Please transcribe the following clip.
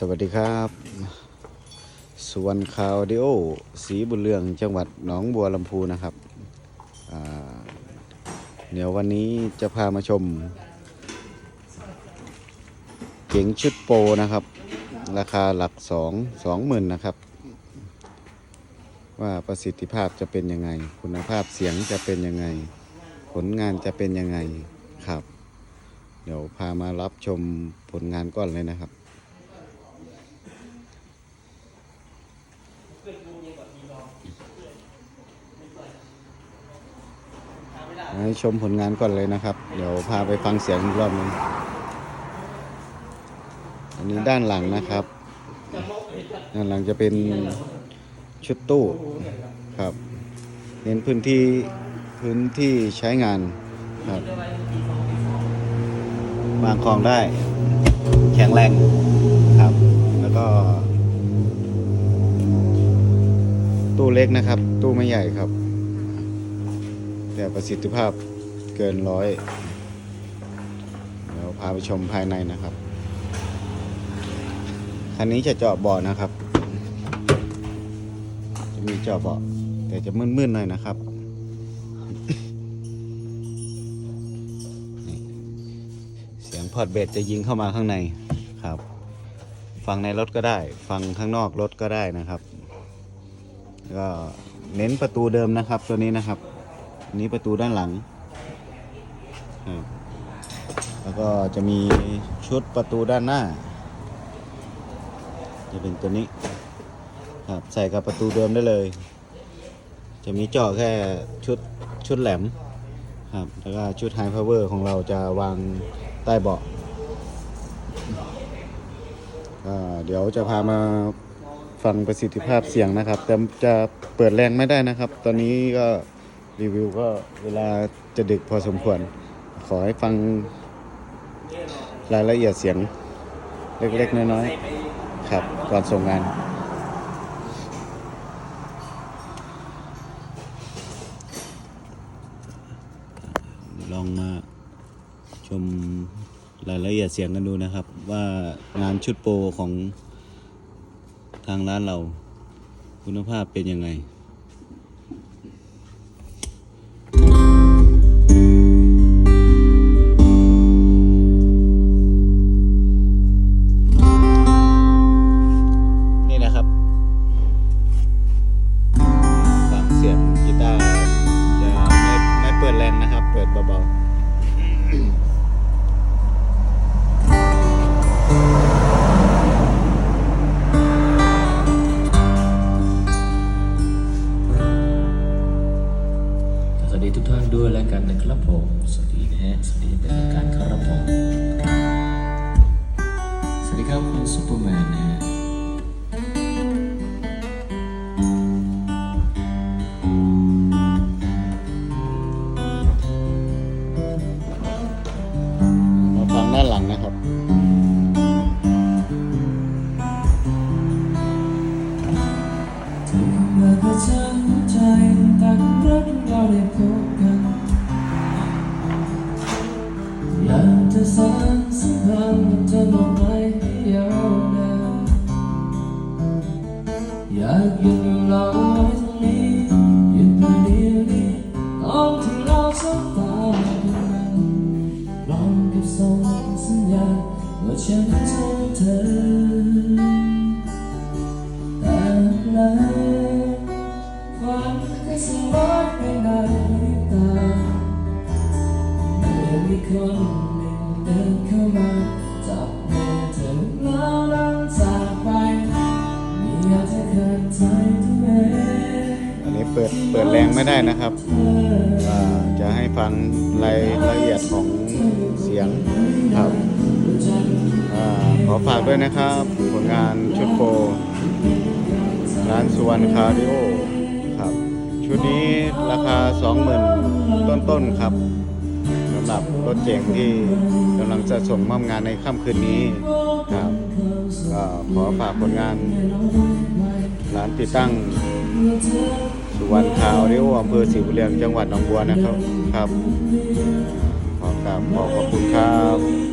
สวัสดีครับสุวรรณคาวดิโอ สีบุญเรืองจังหวัดหนองบัวลำพูนะครับเดี๋ยววันนี้จะพามาชม เก๋งชุดโปรนะครับ ราคาหลักสองสองหมื่นนะครับ ว่าประสิทธิภาพจะเป็นยังไง คุณภาพเสียงจะเป็นยังไง ผลงานจะเป็นยังไงครับ เดี๋ยวพามารับชมผลงานก่อนเลยนะครับ ให้ชมผลงานก่อนเลยนะครับ เดี๋ยวพาไปฟังเสียงอีกรอบนึงอันนี้ด้านหลังนะครับ ด้านหลังจะเป็นชุดตู้ครับ เน้นพื้นที่พื้นที่ใช้งานครับวางของได้ แข็งแรงครับ แล้วก็ ตู้เล็กนะครับ ตู้ไม่ใหญ่ครับ แต่ประสิทธิภาพเกินร้อยเดี๋ยวพาไปชมภายในนะครับคันนี้จะเจาะเบาะนะครับ จะมีเจาะเบาะแต่จะมืดๆหน่อยนะครับเสียงพอดเบสจะยิงเข้ามาข้างในครับ ฟังในรถก็ได้ ฟังข้างนอกรถก็ได้นะครับ ก็เน้นประตูเดิมนะครับ ตัวนี้นะครับนี้ประตูด้านหลัง แล้วก็จะมีชุดประตูด้านหน้า จะเป็นตัวนี้ครับใส่กับประตูเดิมได้เลย จะมีเจาะแค่ชุดชุดแหลมครับแล้วก็ชุดไฮพาวเวอร์ของเราจะวางใต้เบาะเดี๋ยวจะพามา ฟังประสิทธิภาพเสียงนะครับ แต่จะเปิดแรงไม่ได้นะครับ ตอนนี้ก็รีวิวก็เวลาจะดึกพอสมควร ขอให้ฟังรายละเอียดเสียงเล็ก ๆ น้อย ๆ ครับ ก่อนส่งงานลองมาชมรายละเอียดเสียงกันดูนะครับ ว่างานชุดโปรของ ทางร้านเรา คุณภาพเป็นยังไงนี่นะครับฟังเสียงกีตาจะไม่ไม่เปิดแรงนะครับ เปิดเบาๆ ด้วยแล้วกันนะครับผม สวัสดีนะฮะ สวัสดีเป็นการครับผม สวัสดีครับคุณซูเปอร์แมนนะฮะมาฟังด้านหลังนะครับเมื่อก็ฉันใจตัก จะสานสัมพันธ์จะบอกไปให้ยาวนานอยากยุดเราไว้ตรงนี้หยุดไปเดียวนี้ตอนที่เราสบตากันลองกับส่งสัญญาณว่าฉันทนเธอแต่แล้วความก็สลายไปในตาเมื่อมีคน ดินเข้ามาจับมือเธอแล้วเดินจากไปไม่อยากจะขาดใจตัวเองอันนี้เปิดเปิดแรงไม่ได้นะครับอ่าจะให้ฟังรายละเอียดของเสียงครับอาขอฝากด้วยนะครับผลงานชุดโปรร้านสุวรรณคาร์ดิโอครับ ชุดนี้ราคา 20,000 ต้นๆครับ สำหรับรถเจ๋งที่กำลังจะส่งมอบงานในค่ำคืนนี้ครับก็ขอฝากผลงานร้านติดตั้งสุวรรณคาวเรียวอำเภอศรีบุรียงจังหวัดหนองบัวนะครับครับขอกราบขอบคุณครับ